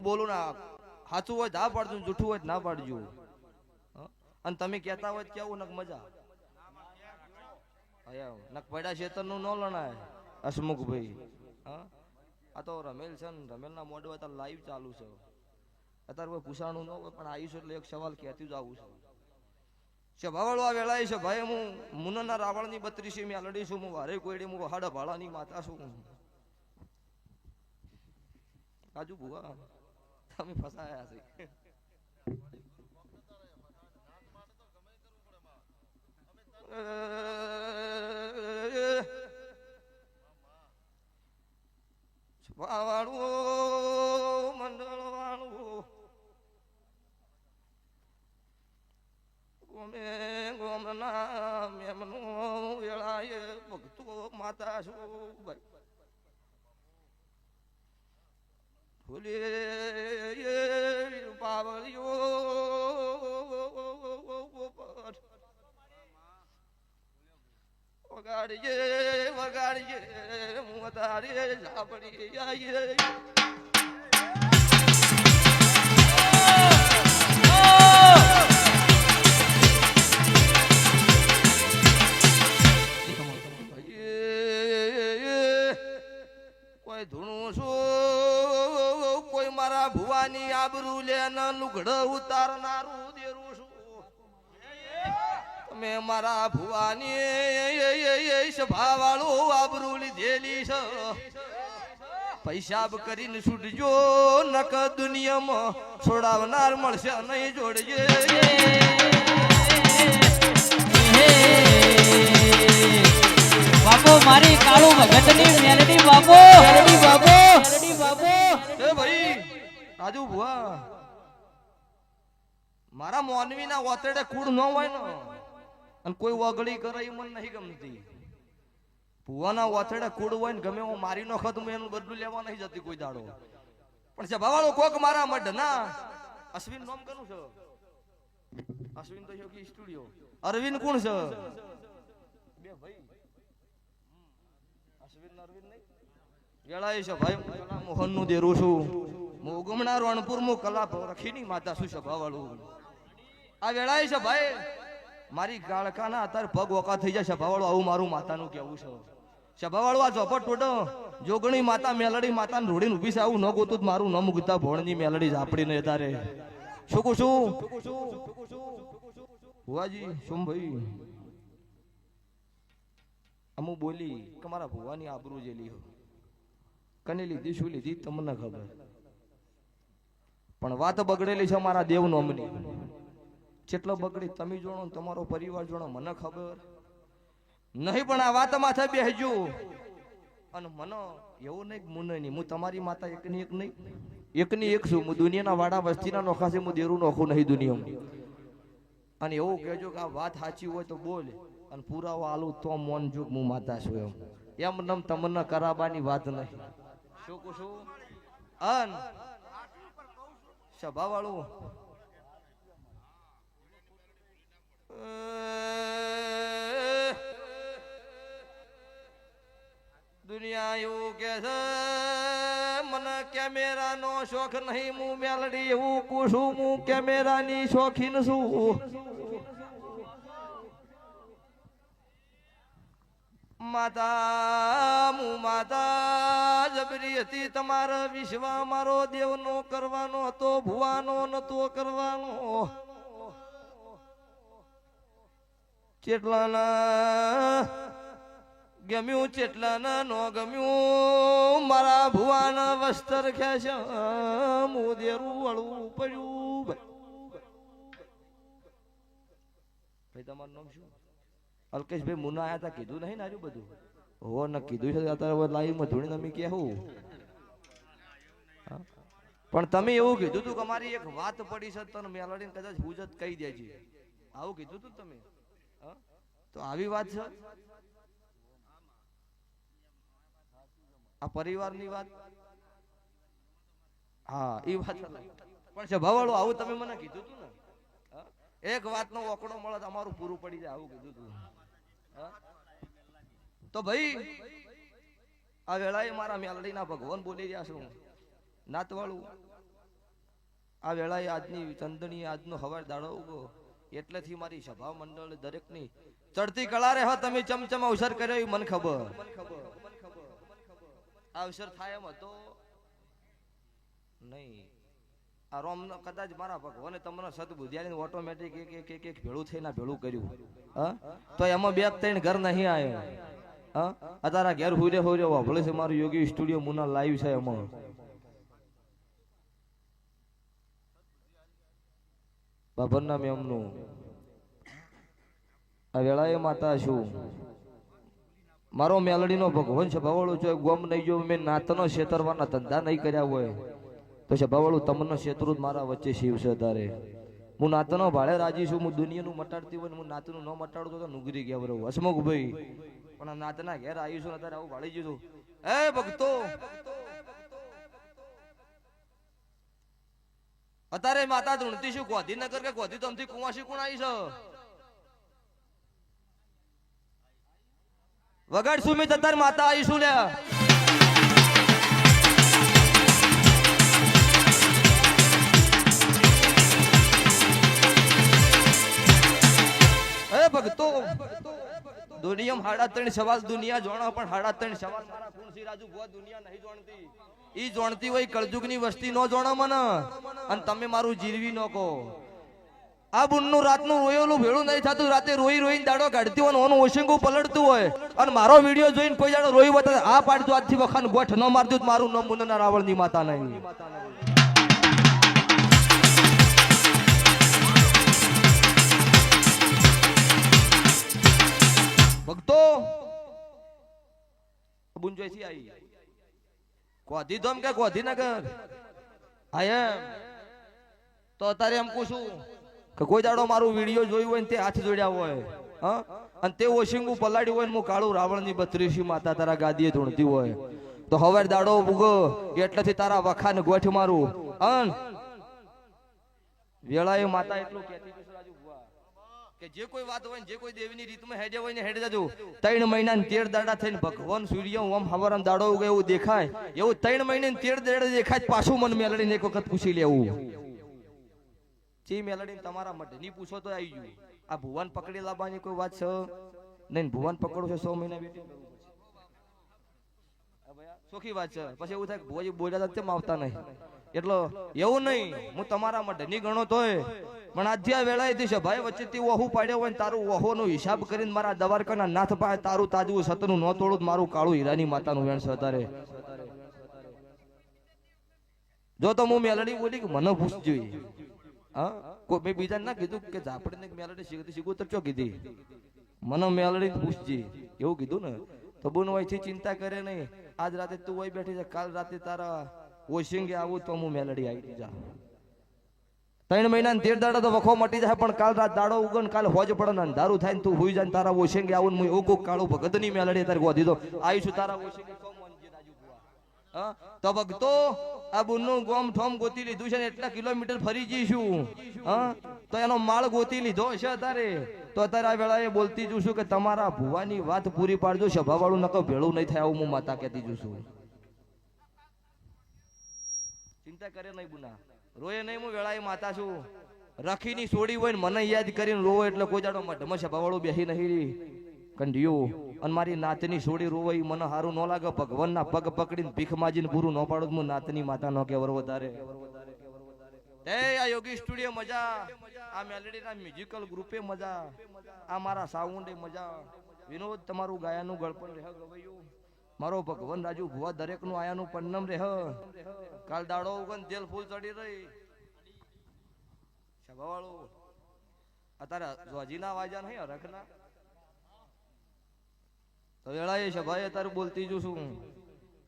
બોલું ના સાચું હોય ના પાડજો ને જૂઠું હોય ના પાડજો? અને તમે કહેતા હોય કેવું નક મજા? નક પડ્યા શેતરનું ન લણાય, હસમુખભાઈ. હા? આ તો રમેલ છે ને, રમેલના મોઢું અત્યારે લાઈવ ચાલુ છે. અત્યારે કોઈ પૂછાણું ન હોય, પણ આવીશું એટલે એક સવાલ કહેતી જ આવું છું. સભાવાળો આ વેળાએ છે, ભાઈ, હું મુનના રાવણની બત્રીસી મેલડી છું, હું વારે કોઈડે હું હાડા ભાડાની માતા છું. કાજુ ભુવા. તમે ફસાયા છે. વાળું મંડળ વાળું ગોમે ગોમના મેમનું વેળાએ ભક્તો માતા છું ભાઈ? ફૂલે પાવળીઓ પર વગાડીએ વગાડીએ હું તારે લાપડી આઈએ આબરૂ લે ને ઉતારનારું દેરું છું. તમે મારા ભુવાની સભા વાળું આબરૂ લીધેલી છે. પૈસાબ કરીને છૂટજો નક દુનિયામાં છોડાવનાર મળશે નહીં જોડજે. બાપો મારી કાળું ભગતની મેલડી બાપો. મેલડી બાપો. મેલડી બાપુ. એ ભાઈ રાજુ ભુવા, મારા મોનવીના ઓતરડે કુડ ન હોય ને, અને કોઈ વગડી કરે એ મને નહીં ગમતી. ભુવાના ઓતરડે કુડ હોય ને ગમે હું મારી નો ખત હું એનું બદલું લેવા નહીં જતી કોઈ દાડો. પણ છે ભાવાળો કોક મારા મઢ. ના, અશ્વિન નોમ કરું છે? અશ્વિન તો યોગી સ્ટુડિયો. અરવિંદ કોણ છે? બે ભાઈ. અશ્વિન અરવિંદ નહીં? વેળાએ ભાઈ મોહનનું દેરું છું. હું રણપુર મુ કલા રખીની માતા છું સભાવાળું. આ વેળાએ છે, ભાઈ, મારી ગાળકાના અત્યારે પગ ઓકા થઈ જાય, સભાવાળું, આવું મારું માતાનું કેવું છે. સભાવાળું, આ ચોપટ ટોટો જોગણી માતા, મેલડી માતાને રોડીને ઊભી છે, આવું ન ગોતું, મારું ન મુકતા ભોણની મેલડી ઝાપડીને તારે શું કહું છું? ભુવાજી, શું ભાઈ? અમુ બોલી કે મારા ભુવાની આબરૂ જેલી હો. કને લીધી, શું લીધી? તમને ખબર. પણ વાત બગડેલી છે મારા દેવ નોમની જેટલો બગડી તમે જોણો તમારો પરિવાર જોણો, મને ખબર. નહીં પણ આ વાત માથે બેહજો અને મને એવું નહીં મું નહીં હું તમારી માતા એકની એક નહીં. એકની એક છું. હું દુનિયાના વાડા વસ્તીના નોખા હું દેરું નોખું નહીં દુનિયામાં. અને એવું કહેજો કે આ વાત સાચી હોય તો બોલ. અને પુરાવો આલું તો મોન જો હું માતા છું એમ. એમ નમ તમને કરાબાની વાત નહીં. શું કહું છું અન. સભા વાળું દુનિયા એવું કે છે, મને કેમેરાનો શોખ નહીં, હું મેલડી એવું પૂછું, હું કેમેરાની શોખીન છું. માતા મુ માતા જબરી હતી તમારા વિશ્વા મારો દેવનો કરવાનો હતો ભુવાનો નતો કરવાનો ચેટલાના ગમ્યું ચેટલાના નો ગમ્યું મારા ભુવાના વસ્તર ખેશ મોદેરું વળવું પડ્યું ભાઈ તમારું નામ શું અલ્કેશભાઈ મુના આયા તા, કીધું નહીં નાર્યું બધું? હો ન, કીધું છે અત્યારે લાઈવમાં ધોણી તમે હા? પણ તમે એવું કીધું તું કે અમારી એક વાત પડી છે, તને મેલડીને કદાચ હુજત કહી દેજે આવું કીધું તું તમે? તો આવી વાત છે? આ પરિવારની વાત? હા એ વાત. પણ છે ભવાળું આવું તમે મને કીધું તું ને? એક વાતનો ઓકડો મળે તો અમારું પૂરું પડી જાય, આવું કીધું તું. હા? તો ભાઈ, આ વેળાએ મારા મેલડીના ભગવાન બોલી રહ્યા છું. નાતવાળું, આ વેળાએ આજની ચંદની આજનો હવાર દાડો ઉગો એટલેથી મારી સભા મંડળ દરેકની ચડતી કળા રે તમે ચમચમ અવસર કર્યો એ મને ખબર. આ અવસર થાય એમ હતો. નહીં, આ રોમ કદાચ મારા ભગવાને તમને સદબુદ્ધિયાની ઓટોમેટિક એક એક એક ભેળું થઈને ભેળું કર્યું. હા? તો એમાં બે ત્રણ ઘર નહીં આવ્યો હા? આ તારા ઘેર હુરે હુરે વાભળે છે મારું યોગી સ્ટુડિયો મુના લાઈવ છે એમાં. બાબર નામ એમનું. આ વેળાએ માતા છું. મારો મેલડીનો ભગવાન છે ભવાળું છે, ગોમ નહીં જો મેં નાતનો શેતરવાના ધંધા નહીં કર્યા હોય. તો છે ભવાળું તમનો શેત્રુ જ મારા વચ્ચે શિવ છે તારે હું નાતનો ભાડે રાજી છું, હું દુનિયાનું મટાડતી હોય હું નાતનું ન મટાડતો તો નુગરી ગયા બરોબર હસમુખ ભાઈ પણ નાતના ઘેર આવી અત્યારે આવું ભાળી જીધું એ ભક્તો! અત્યારે માતા ધૂણતી શું? ગોધીનગર કે ગોધી તમથી કુવાસી કોણ આવી છે? વગાડ સુમિત અત્યારે માતા આવી શું લ્યા. હાડા ત્રણ સવાલ દુનિયા જોણો, પણ હાડા ત્રણ સવાલ મારા કુણસી રાજુ દુનિયા નહીં જોણતી. ઈ જોણતી હોય કળજુગની વસ્તી નો જોણો મને. અને તમે મારું જીરવી નો કહો. આ બુનનું રાતનું રોયેલું ભેળું નહીં થતું. રાતે રોઈ રોઈને દાડો કાઢતી હોય ને ઓનું ઓશિંગું પલળતું હોય. અને મારો વીડિયો જોઈને કોઈ દાડો રોઈ બતા આ પાડતું આજથી વખાન ગોઠ ન મારતું મારું નામ મુન્ના રાવણની માતા નહીં. ભક્તો બુંજોઈથી આવી ગોધી ધોમ કે ગોધીનગર? આય એમ તો અત્યારે એમ પૂછું કે કોઈ દાડો મારું વીડિયો જોયું હોય ને તે હાથ જોડ્યા હોય, હા? અને તે ઓશિંગું પલાડ્યું હોય ને હું કાળું રાવણની બત્રીસી માતા તારા ગાદીએ ધૂણતી હોય. તો હવે દાડો ઉગો એટલેથી તારા વખાને ગોઠ મારું. અન વેળાએ માતા એટલું કહેતી કે જે કોઈ વાત હોય જે કોઈ દેવીની રીતમાં હેડે હોય ને, હેડે જજો. ત્રણ મહિના ને તેર દાડા થઈને ભગવાન સૂર્ય, ઓમ હવાર દાડો ઉગે એવું દેખાય. એવું ત્રણ મહિને તેર દાડા દેખાય, પાછું મન મેલડીને એક વખત પૂછી લેવું. જે મેલડી તમારા માટે. નહીં પૂછો તો આવી ગયું. આ ભુવન પકડી લાવવાની કોઈ વાત છે? નહીં, ભુવન પકડો છે, સો મહિના બેટી સોખી વાત છે. પછી એવું થાય ભુવાજી બોલ્યા તેમ આવતા નહીં? એટલો એવું નહીં, હું તમારા માટે નહીં ગણો તોય, પણ આજે આ વેળાએથી છે ભાઈ વચ્ચેથી વહુ પાડ્યો હોય તારું વહોનો હિસાબ કરીને મારા દવારકાના નાથ પાસે તારું તાજવું સતનું ન મારું કાળું હીરાની માતાનું વેણ સતારે જો તો હું મેલડી બોલી કે મને ભૂસ ઈ. હા? કોઈ મેં બીજાને ના કીધું કે ઝાપડીને મેલડી શીખતી શીખું ચો કીધી? મને મેલડી પૂછજી એવું કીધું ને? તો બોન વયથી ચિંતા કરે નહીં. આજ રાતે તું વહી બેઠી છે, કાલ રાતે તારા ઓશિંગે આવું તો હું મેલડી આવી જા ત્રણ મહિના તેર દાડા તો વખો મટી જાય, પણ કાલ રાત દાડો ઉગન, કાલ હોજ પડે ને અંધારું થાય ને તું હુઈ જાય તારા ઓશિંગે આવું હું એવું કાળો ભગતની મેલડી તારે ગોધી દો. આવીશું તારા ઓશિંગે તો ભક્તો, આ બુનનું ગોમ ઠોમ ગોતી લીધું છે એટલા કિલોમીટર ફરી જઈશું. હા? તો એનો માળ ગોતી લીધો છે અત્યારે. તો અત્યારે આ વેળાએ બોલતી જઉં કે તમારા ભુવાની વાત પૂરી પાડજો, સભાવાળું નકો ભેળું નહીં થાય આવું હું માતા કહેતી જઉં ચિંતા કરે નહીં બુના. રોય નહીં, હું વેળાએ માતા છું. રખીની સોડી હોય ને મને યાદ કરીને રોવો એટલે કોઈ દાડો મઢમાં સભાવાળું બેસી નહીં કંઢિયું, અને મારી નાતની સોડી એ મને સારું ન લાગે. ભગવાનના પગ પકડીને ભીખ માજીને પૂરું ન પાડું હું નાતની માતા નો કેવર વધારે. એ, આ યોગી સ્ટુડિયો મજા. આ મેલેડીના મ્યુઝિકલ ગ્રુપે મજા. આ મારા સાઉન્ડે મજા. વિનોદ, તમારું ગાયાનું ગળપણ રહે ગવાયું. મારો ભગવાન રાજુ ભુવા દરેકનું આયાનું પન્નમ રહે. કાલ દાડો ઉગન તેલ ફૂલ ચડી રહી. સભાવાળું અત્યારે જોજીના વાજા નહીં, હરખના. તો વેળાએ સભાએ અત્યારે બોલતી જો છું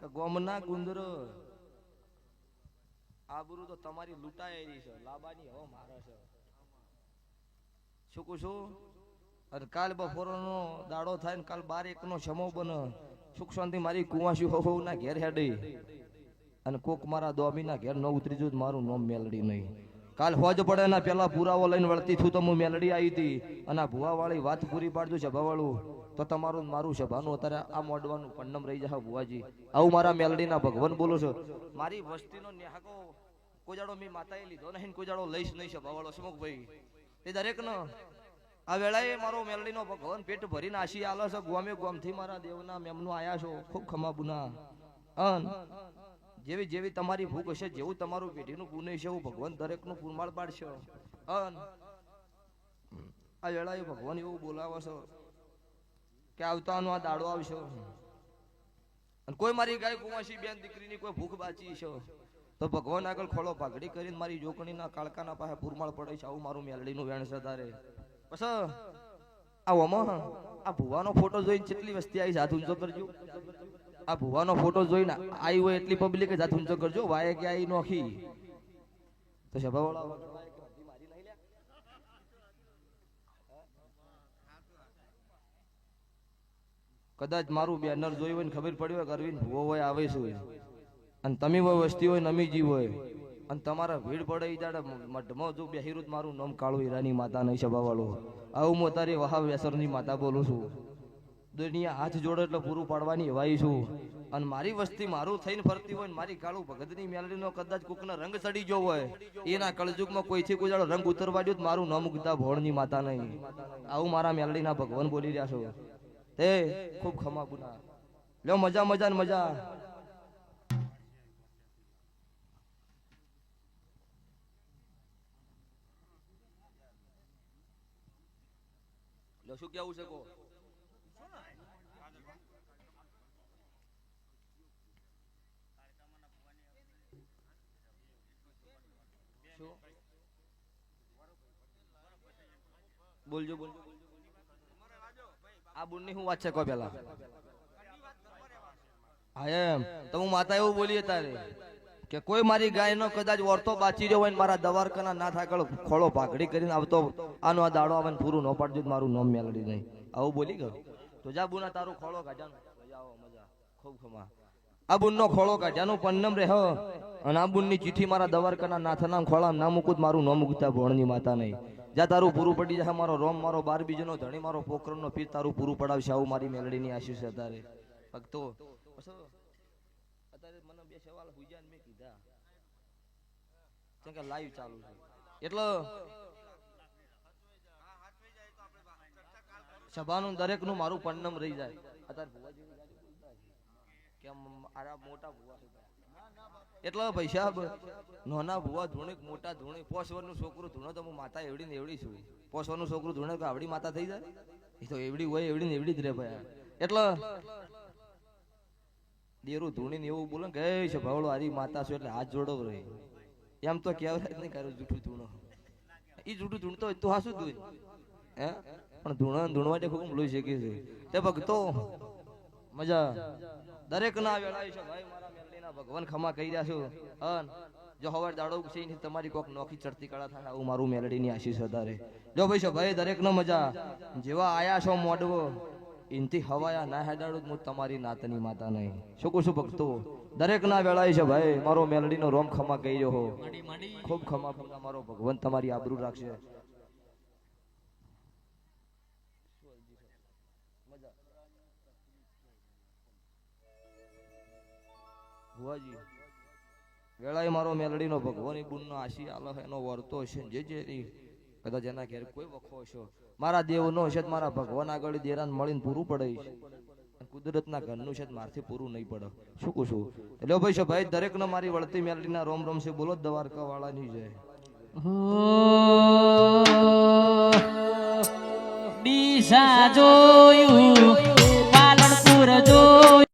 કે ગોમના ગુંદર, આબરૂ તો તમારી લૂંટાયેલી છે, લાબાની હવા મારે છે. શું કહું છું? અને કાલ બપોરનો દાડો થાય ને કાલ બાર એકનો સમો બને. સુખ શાંતિ મારી કુવાસી હો હો ના ઘેર હેડી. અને કોક મારા દોમીના ઘેર ન ઉતરી જવું મારું નામ મેલડી નહીં. કાલ હોજ પડે ના પેલા પુરાવો લઈને વળતી છું તો હું મેલડી આવી હતી. અને આ ભુવા વાળી વાત પૂરી પાડજો સભા વાળું તો તમારું મારું સભાનું અત્યારે આ મોડવાનું પન્નમ રહી જાય ભુવાજી. આવું મારા મેલડીના ભગવાન બોલો છો. મારી વસ્તીનો ન્યાકો કોજાડો મેં માતાએ લીધો નહીં કોજાડો લઈશ નહીં સભાવાળો. ભાઈ? એ દરેકનો. આ વેળાએ મારો મેલડીનો ભગવાન પેટ ભરીને આશી આલો છે. ગોમે ગોમથી મારા દેવના મેમનું આયા છો. ખૂબ ખમા બુના અન જેવી જેવી તમારી ભૂખ હશે, જેવું તમારું પેઢીનું પુણ્ય છે એવું ભગવાન દરેકનું પુરમાળ પાડશે. અન આ વેળાએ ભગવાન એવું બોલાવે છો કે આવતાનો આ દાડો આવશે. અને કોઈ મારી ગાય કુંવાસી બેન દીકરીની કોઈ ભૂખ બાચી છે, તો ભગવાન આગળ ખોળો પાઘડી કરીને મારી જોકણીના કાળકાના પાસે પુરમાળ પડે છે, આવું મારું મેલડીનું વેણ છે તારે. બસ. આ ઓમાં આ ભુવાનો ફોટો જોઈને કેટલી વસ્તી આવી સાધુ ઊંચો કરજો. આ ભુવાનો ફોટો જોઈને આવી હોય એટલી પબ્લિક જાત ઊંચો કરજો, વાય કે આવી નોખી. તો સભાવાળા? કદાચ મારું બેનર જોયું હોય ને ખબર પડી હોય અરવિંદ ભુવો હોય, આવે છે અને તમે હોય, વસ્તી હોય નમીજી હોય. અને તમારા ભીડ પડે એ જાડે મઢમાં જો બેહીરું મારું નામ કાળું હીરાની માતા નહીં, સભાવાળો. આવું હું તારી વહાવ વેસરની માતા બોલું છું. દુનિયા હાથ જોડે એટલે પૂરું પાડવાની એવાઈ છું. અને મારી વસ્તી મારું થઈને ફરતી હોય ને મારી કાળું ભગતની મેલડીનો કદાચ કોકનો રંગ ચડી ગયો હોય, એના કળજુગમાં કોઈથી કોઈ જાડો રંગ ઉતરવા તો મારું નામ ઉગતા ભોળની માતા નહીં. આવું મારા મેલડીના ભગવાન બોલી રહ્યા છો. તે ખૂબ ખમા ગુના. લ્યો મજા મજા ને મજા. લ્યો, શું કેવું છે કો? શું? બોલજો બોલજો. આ બુનની હું વાત છે કો પેલા? હા, એમ. તો હું માતા એવું બોલીએ તારે કે કોઈ મારી ગાય નો કદાચ વર્તો બાચી રહ્યો હોય મારા દવારકાના ના થાકળ ખોળો ભાગડી કરીને આવતો, આનો આ દાડો આવે પૂરું ન પાડજો મારું નામ મેલડી નહીં. આવું બોલી ગયો? તો જા બુના તારું ખોળો કાઢ્યા મજા ખૂબ ખમા. આ બુનનો ખોળો કાઢ્યાનું પન્નમ રહે અને આ ચીઠી મારા દવારકાના નાથના ખોળા ના મૂકું મારું ન મૂકતા ભોણની માતા નહીં. જા તારું પૂરું પડી જાય, મારો રોમ, મારો બાર બીજનો ધણી, મારો પોકરણનો પીર તારું પૂરું પડાવશે, આવું મારી મેલડીની આશીષ છે તારે ભક્તો અત્યારે મને બે સવાલ હુજ્યા ને મેં કીધા. કેમ કે લાઈવ ચાલુ છે. એટલે સભાનું દરેકનું મારું પન્નમ રહી જાય. અત્યારે ભુવાજી કેમ આરા મોટા ભુવા એટલે પૈસા નાના ભુવા ધૂણે મોટા ધૂણી પોસ વર્ષનું છોકરું ધૂણો તો હું માતા એવડી ને એવડી છું. પોસ વર્ષનું છોકરું ધૂણે તો આવડી માતા થઈ જાય. એ તો એવડી હોય, એવડી ને એવડી જ રે ભાઈ. એટલે દેરું ધૂણીને એવું બોલે કે છે ભાવડો આરી માતા છો, એટલે હાથ જોડો રહે એમ તો કહેવાય નહીં કર્યું જૂઠું ધૂણો. એ જૂઠું ધૂણતો હોય તો હાસું ધૂણ હે? પણ ધૂણા, ધૂણવા જે ખૂબ લઈ શકે છે તે ભક્તો, મજા. દરેક ના વેળાય છે ભાઈ ભગવાન ખમા કહી રહ્યા છું. હન જો હવાર દાડો છે તમારી કોક નોખી ચડતી કળા થાય આવું મારું મેલડીની આશીષ વધારે. જો ભાઈ છો ભાઈ દરેક નો મજા. જેવા આયા છો મોડવો ઇનથી હવાયા ના હેડાડું હું તમારી નાતની માતા નહીં. શું કહું છું ભક્તો? દરેક ના વેળાય છે ભાઈ, મારો મેલડીનો રોમ ખમા કહી રહ્યો ખૂબ ખમા ખમા મારો ભગવાન તમારી આબરૂ રાખશે. ભુવાજી વેળાએ મારો મેલડીનો ભગવાનની બુનનો આશી આલો એનો વર્તો હશે જે જે કદાચ એના ઘેર કોઈ વખો હશો. મારા દેવનો હશે મારા ભગવાન આગળ દેરાન મળીને પૂરું પડે છે. કુદરતના ઘરનું છે મારથી પૂરું નહીં પડે. શું કહું છું? એટલે ભાઈ છે ભાઈ દરેકને મારી વળતી મેલડીના રોમ રોમ છે, બોલો દ્વારકા વાળાની જય. ડીસા જોયું